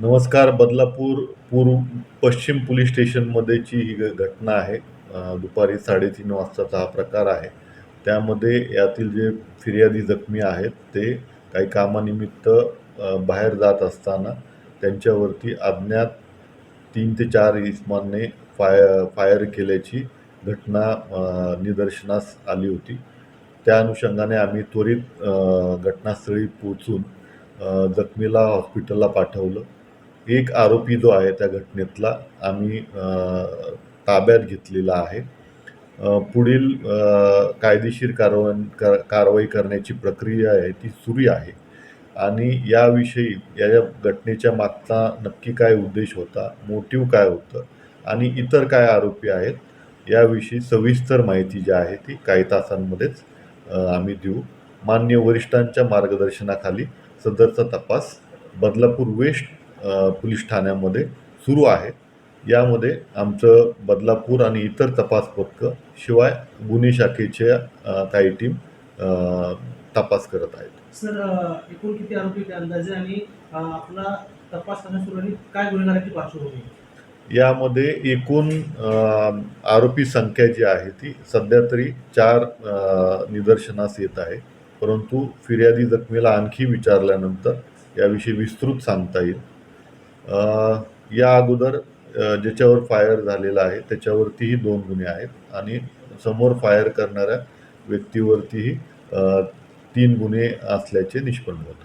नमस्कार बदलापूर पूर्व पश्चिम पोलीस स्टेशनमध्येची ही घटना आहे. दुपारी साडेतीन वाजताचा हा प्रकार आहे. त्यामध्ये यातील जे फिर्यादी जखमी आहेत ते काही कामानिमित्त बाहेर जात असताना त्यांच्यावरती अज्ञात तीन ते चार इस्मानने फाय फायर केल्याची घटना निदर्शनास आली होती. त्या अनुषंगाने आम्ही त्वरित घटनास्थळी पोचून जखमीला हॉस्पिटलला पाठवलं. एक आरोपी जो आहे त्या घटनेतला आम्ही ताब्यात घेतलेला आहे. पुढील कायदेशीर कारवाई कर कारवाई करण्याची प्रक्रिया आहे ती सुरू आहे. आणि याविषयी या या घटनेच्या मागचा नक्की काय उद्देश होता मोटिव्ह काय होतं आणि इतर काय आरोपी आहेत याविषयी सविस्तर माहिती जी आहे ती काही तासांमध्येच आम्ही देऊ. मान्य वरिष्ठांच्या मार्गदर्शनाखाली सदरचा तपास बदलापूर वेस्ट पोलीस ठाण्यामध्ये सुरू आहे. यामध्ये आमचं बदलापूर आणि इतर तपास पथकं शिवाय गुन्हे शाखेच्या काही टीम तपास करत आहेत. सर एकूण किती आरोपी अंदाजे आणि आपला तपास काय गुन्हेगाराची पार्श्वभूमी? यामध्ये एकूण आरोपी संख्या जी आहे ती सध्या तरी चार निदर्शनास येत आहे. परंतु फिर्यादी जखमीला आणखी विचारल्यानंतर याविषयी विस्तृत सांगता येईल. या अगोदर ज्याच्यावर फायर झालेला आहे त्याच्यावरतीही दोन गुन्हे आहेत आणि समोर फायर करणाऱ्या व्यक्तीवरतीही तीन गुन्हे असल्याचे निष्पन्न होते.